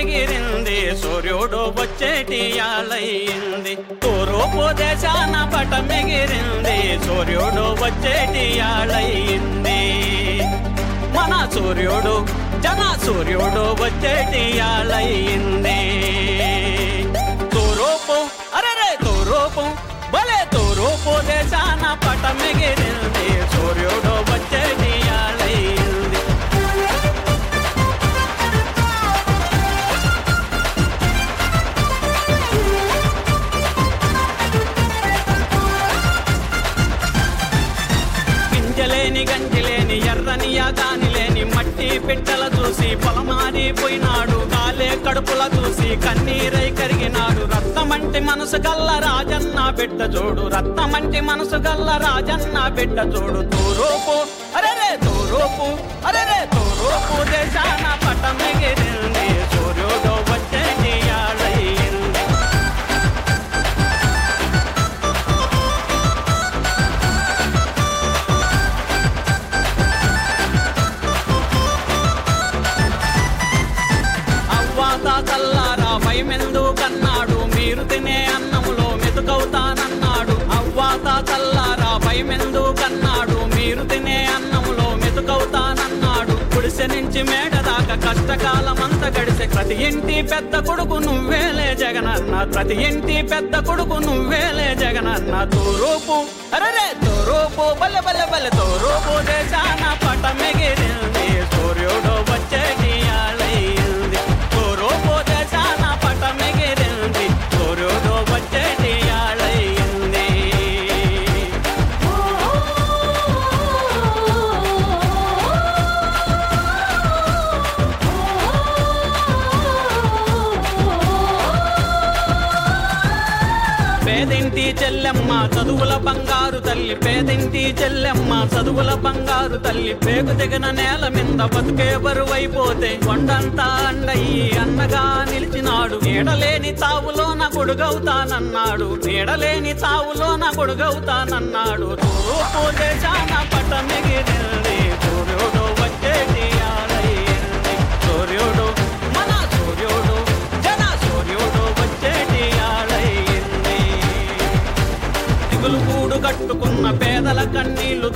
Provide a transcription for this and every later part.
ఎగిరింది. సూర్యుడు వచ్చేటి యాలయ్యింది తూర్పు దేశాన పటమెగిరింది సూర్యుడు వచ్చేటి యాలయ్యింది మన సూర్యుడు జన సూర్యుడు వచ్చేటి యాలయ్యింది తూరూపు అరే తూరూపు భలే తూరూపు దేశాన పటమెగిరింది సూర్యుడు గింజలేని గంజిలేని ఎర్రని యాగాని లేని మట్టి పిట్టల చూసి పొలమారిపోయినాడు కాలే కడుపుల చూసి కన్నీరై కరిగినాడు. రక్తమంటి మనసు గల్ల రాజన్న బిడ్డ చూడు రక్తమంటి మనసు గల్ల రాజన్న బిడ్డ చూడు. తూరూపు అరెరే అరే అరెరే తోరూపు దేశాన పట్టమెగిరింది తల్లారా భయమెందు కన్నాడు. మీరు తినే అన్నములో మెతుకవుతానన్నాడు. అవ్వాత తల్లారా భయమెందు కన్నాడు. మీరు తినే అన్నములో మెతుకవుతానన్నాడు. గుడిసె నుంచి మేడ దాకా కష్టకాలం గడిసే ప్రతి ఇంటి పెద్ద కొడుకు నువ్వేలే జగనన్న. ప్రతి ఇంటి పెద్ద కొడుకు నువ్వేలే జగనన్న. తోరూపు అరే తోరూపు బల్లె బల్లె బల్లె తోరూపు దేశాన పటమెగిరింది సూర్యుడు పేదింటి చెల్లెమ్మ చదువుల బంగారు తల్లి. పేదింటి చెల్లెమ్మ చదువుల బంగారు తల్లి. పేగు తెగిన నేల మీద బతుకే బరువైపోతే కొండంతా అండయి అన్నగా నిలిచినాడు. నీడలేని తావులోన గొడుగవుతానన్నాడు. నీడలేని తావులోన గొడుగవుతానన్నాడు. తూర్పు దేశాన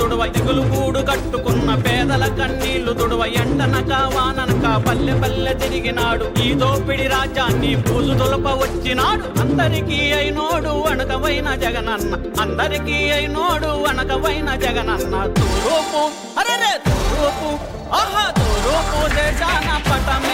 తుడవ దిగులు గూడు కట్టుకున్న పేదల కన్నీళ్ళు తుడవ ఎండనక వాననక పల్లె పల్లె తిరిగినాడు. ఈ దోపిడి రాజ్యాన్ని పూజు తులప వచ్చినాడు. అందరికీ అయినోడు వణకవైన జగనన్న. అందరికీ అయినోడు వణకవైన జగనన్న. తూరూపు అరే తూరూపు ఆహా తూరూపు దేశాన పటమే